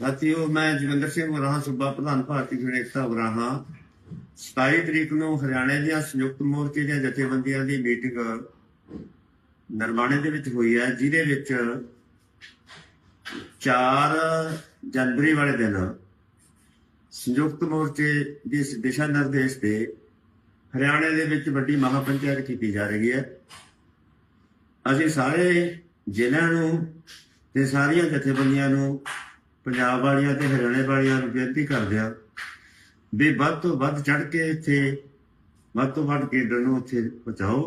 ਸਾਥੀਓ ਮੈਂ ਜਗਿੰਦਰ ਸਿੰਘ ਵਰਾਹਾ, ਸੂਬਾ ਪ੍ਰਧਾਨ ਭਾਰਤੀ ਕਿਸਾਨ ਏਕਤਾ 27 ਤਰੀਕ ਨੂੰ ਹਰਿਆਣੇ ਦੀਆਂ ਸੰਯੁਕਤ ਮੋਰਚੇ ਦੀਆਂ ਜਥੇਬੰਦੀਆਂ ਦੀ ਮੀਟਿੰਗ ਨਰਮਾਣੇ ਦੇ ਵਿੱਚ ਹੋਈ ਹੈ, ਜਿਹਦੇ ਵਿੱਚ 4 ਜਨਵਰੀ ਵਾਲੇ ਦਿਨ ਸੰਯੁਕਤ ਮੋਰਚੇ ਦੀ ਦਿਸ਼ਾ ਨਿਰਦੇਸ਼ ਤੇ ਹਰਿਆਣੇ ਦੇ ਵਿੱਚ ਵੱਡੀ ਮਹਾਪੰਚਾਇਤ ਕੀਤੀ ਜਾ ਰਹੀ ਹੈ। ਅਸੀਂ ਸਾਰੇ ਜ਼ਿਲ੍ਹਿਆਂ ਨੂੰ ਤੇ ਸਾਰੀਆਂ ਜਥੇਬੰਦੀਆਂ ਨੂੰ ਪੰਜਾਬ ਵਾਲੀਆਂ ਤੇ ਹਰਿਆਣੇ ਵਾਲਿਆਂ ਨੂੰ ਬੇਨਤੀ ਕਰਦੇ ਆ ਵੀ ਵੱਧ ਤੋਂ ਵੱਧ ਚੜ ਕੇ ਇੱਥੇ ਵੱਧ ਤੋਂ ਵੱਧ ਕੇਡਰ ਨੂੰ ਉੱਥੇ ਪਹੁੰਚਾਓ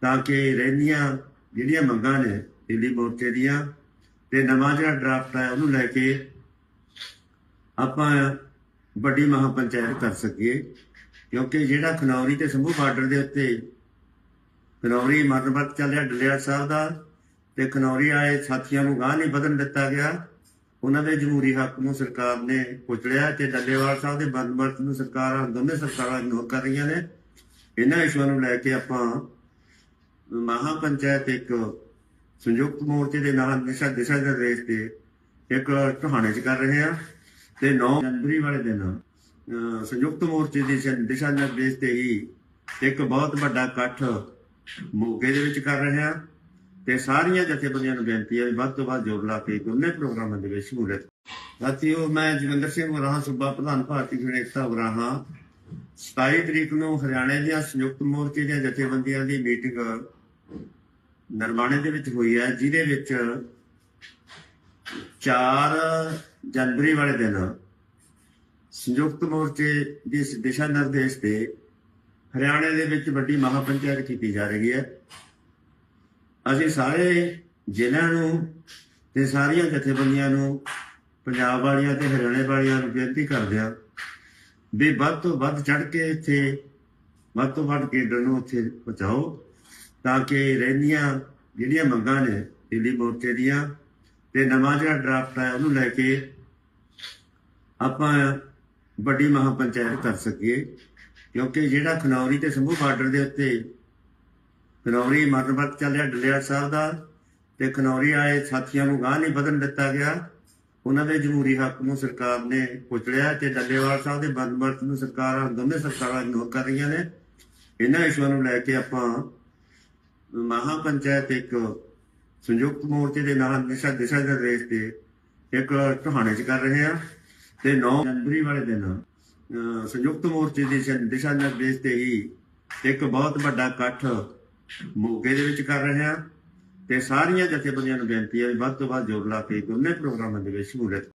ਤਾਂ ਕਿ ਰਹਿੰਦੀਆਂ ਜਿਹੜੀਆਂ ਮੰਗਾਂ ਨੇ ਦਿੱਲੀ ਮੋਰਚੇ ਦੀਆਂ ਤੇ ਨਵਾਂ ਜਿਹੜਾ ਡਰਾਫਟ ਹੈ ਉਹਨੂੰ ਲੈ ਕੇ ਆਪਾਂ ਵੱਡੀ ਮਹਾਪੰਚਾਇਤ ਕਰ ਸਕੀਏ। ਕਿਉਂਕਿ ਜਿਹੜਾ ਖਨੌਰੀ ਤੇ ਸੰਭੂ ਬਾਰਡਰ ਦੇ ਉੱਤੇ ਖਨੌਰੀ ਮਰਨਬਤ ਚੱਲਿਆ ਡਲਿਆ ਸਾਹਿਬ ਦਾ, ਤੇ ਖਨੌਰੀ ਆਏ ਸਾਥੀਆਂ ਨੂੰ ਗਾਹ ਨਹੀਂ ਵਧਣ ਦਿੱਤਾ ਗਿਆ। ਉਹਨਾਂ ਦੇ ਜਮਹੂਰੀ ਹੱਕ ਨੂੰ ਸਰਕਾਰ ਨੇ ਕੁਚਲਿਆ ਤੇ ਡੱਲੇਵਾਲ ਸਾਹਿਬ ਦੇ ਬੰਦਮਰਤ ਨੂੰ ਸਰਕਾਰਾਂ ਦੋਨੇ ਸਰਕਾਰਾਂ ਇਗਨੋਰ ਕਰ ਰਹੀਆਂ ਨੇ। ਇਹਨਾਂ ਇਸ਼ੂਆਂ ਨੂੰ ਲੈ ਕੇ ਆਪਾਂ ਮਹਾਪੰਚਾਇਤ ਇੱਕ ਸੰਯੁਕਤ ਮੋਰਚੇ ਦੇ ਨਾਲ ਦਿਸ਼ਾ ਦਿਸ਼ਾ ਦੇ ਰੇਸ ਤੇ ਇੱਕ ਟਹਾਣੇ ਚ ਕਰ ਰਹੇ ਆ ਤੇ 9 ਜਨਵਰੀ ਵਾਲੇ ਦਿਨ ਸੰਯੁਕਤ ਮੋਰਚੇ ਦੀ ਦਿਸ਼ਾ- ਦਿਸ਼ਾ ਨਿਰਦੇਸ਼ ਤੇ ਹੀ ਇੱਕ ਬਹੁਤ ਵੱਡਾ ਇਕੱਠ ਮੋਗੇ ਦੇ ਵਿੱਚ ਕਰ ਰਹੇ ਆ। ਤੇ ਸਾਰੀਆਂ ਜਥੇਬੰਦੀਆਂ ਨੂੰ ਬੇਨਤੀ ਹੈ ਵੱਧ ਤੋਂ ਵੱਧ ਜੋੜ ਲਾ ਕੇ ਦੋਨੇ ਪ੍ਰੋਗਰਾਮਾਂ ਦੇ ਵਿੱਚ ਸ਼ਮੂਲੀਅਤ ਸਾਥੀਓ, ਮੈਂ ਜਗਿੰਦਰ ਸਿੰਘ ਵਰਾਹਾ ਸੂਬਾ ਪ੍ਰਧਾਨ ਭਾਰਤੀ ਕਿਸਾਨ ਏਕਤਾ ਵਰਾਹਾ 27 ਤਰੀਕ ਨੂੰ ਹਰਿਆਣੇ ਦੀਆਂ ਸੰਯੁਕਤ ਮੋਰਚੇ ਦੀਆਂ ਜਥੇਬੰਦੀਆਂ ਦੀ ਮੀਟਿੰਗ ਨਰਮਾਣੇ ਦੇ ਵਿੱਚ ਹੋਈ ਹੈ, ਜਿਹਦੇ ਵਿੱਚ 4 ਜਨਵਰੀ ਵਾਲੇ ਦਿਨ ਸੰਯੁਕਤ ਮੋਰਚੇ ਦੀ ਦਿਸ਼ਾ ਨਿਰਦੇਸ਼ ਤੇ ਹਰਿਆਣੇ ਦੇ ਵਿੱਚ ਵੱਡੀ ਮਹਾਪੰਚਾਇਤ ਕੀਤੀ ਜਾ ਰਹੀ ਹੈ। ਅਸੀਂ ਸਾਰੇ ਜ਼ਿਲ੍ਹਿਆਂ ਨੂੰ ਤੇ ਸਾਰੀਆਂ ਜਥੇਬੰਦੀਆਂ ਨੂੰ, ਪੰਜਾਬ ਵਾਲੀਆਂ ਤੇ ਹਰਿਆਣੇ ਵਾਲੀਆਂ ਨੂੰ ਬੇਨਤੀ ਕਰਦੇ ਆ ਵੀ ਵੱਧ ਤੋਂ ਵੱਧ ਚੜ ਕੇ ਇੱਥੇ, ਵੱਧ ਤੋਂ ਵੱਧ ਕੇਂਦਰ ਨੂੰ ਇੱਥੇ ਪਹੁੰਚਾਓ ਤਾਂ ਕਿ ਰਹਿੰਦੀਆਂ ਜਿਹੜੀਆਂ ਮੰਗਾਂ ਨੇ ਦਿੱਲੀ ਮੋਰਚੇ ਦੀਆਂ ਤੇ ਨਵਾਂ ਜਿਹੜਾ ਡਰਾਫਟ ਹੈ ਉਹਨੂੰ ਲੈ ਕੇ ਆਪਾਂ ਵੱਡੀ ਮਹਾਪੰਚਾਇਤ ਕਰ ਸਕੀਏ ਕਿਉਂਕਿ ਜਿਹੜਾ ਖਨੌਰੀ ਤੇ ਸਮੂਹ ਬਾਰਡਰ ਦੇ ਉੱਤੇ ਖਨੌਰੀ ਮਰਨਬਤ ਚੱਲਿਆ ਡਲਿਆ ਸਾਹਿਬ ਦਾ ਤੇ ਖਨੌਰੀ ਆਏ ਸਾਥੀਆਂ ਨੂੰ ਗਾਹ ਨਹੀਂ ਵਧਣ ਦਿੱਤਾ ਗਿਆ। ਉਹਨਾਂ ਦੇ ਜਮਹੂਰੀ ਹੱਕ ਨੂੰ ਸਰਕਾਰ ਨੇ ਕੁਚਲਿਆ ਤੇ ਡੱਲੇਵਾਲ ਸਾਹਿਬ ਦੇ ਬੰਦਮਰਤ ਨੂੰ ਸਰਕਾਰਾਂ ਦੋਨੇ ਸਰਕਾਰਾਂ ਇਗਨੋਰ ਕਰ ਰਹੀਆਂ ਨੇ। ਇਹਨਾਂ ਇਸ਼ੂਆਂ ਨੂੰ ਲੈ ਕੇ ਆਪਾਂ ਮਹਾਪੰਚਾਇਤ ਇੱਕ ਸੰਯੁਕਤ ਮੋਰਚੇ ਦੇ ਨਾਲ ਦਿਸ਼ਾ ਦਿਸ਼ਾ ਦੇ ਰੇਸ ਤੇ ਇੱਕ ਟਹਾਣੇ ਚ ਕਰ ਰਹੇ ਆ ਤੇ 9 ਜਨਵਰੀ ਵਾਲੇ ਦਿਨ ਅਹ, ਸੰਯੁਕਤ ਮੋਰਚੇ ਦੀ ਦਿਸ਼ਾ ਨਿਰਦੇਸ਼ ਤੇ ਹੀ ਇੱਕ ਬਹੁਤ ਵੱਡਾ ਇਕੱਠ ਮੋਗੇ ਦੇ ਵਿੱਚ ਕਰ ਰਹੇ ਆ ਤੇ ਸਾਰੀਆਂ ਜਥੇਬੰਦੀਆਂ ਨੂੰ ਬੇਨਤੀ ਹੈ ਵੀ ਵੱਧ ਤੋਂ ਵੱਧ ਜੋੜ ਲਾ ਕੇ ਦੋਨੇ ਪ੍ਰੋਗਰਾਮਾਂ ਦੇ ਵਿੱਚ ਸ਼ਮੂਲੀਅਤ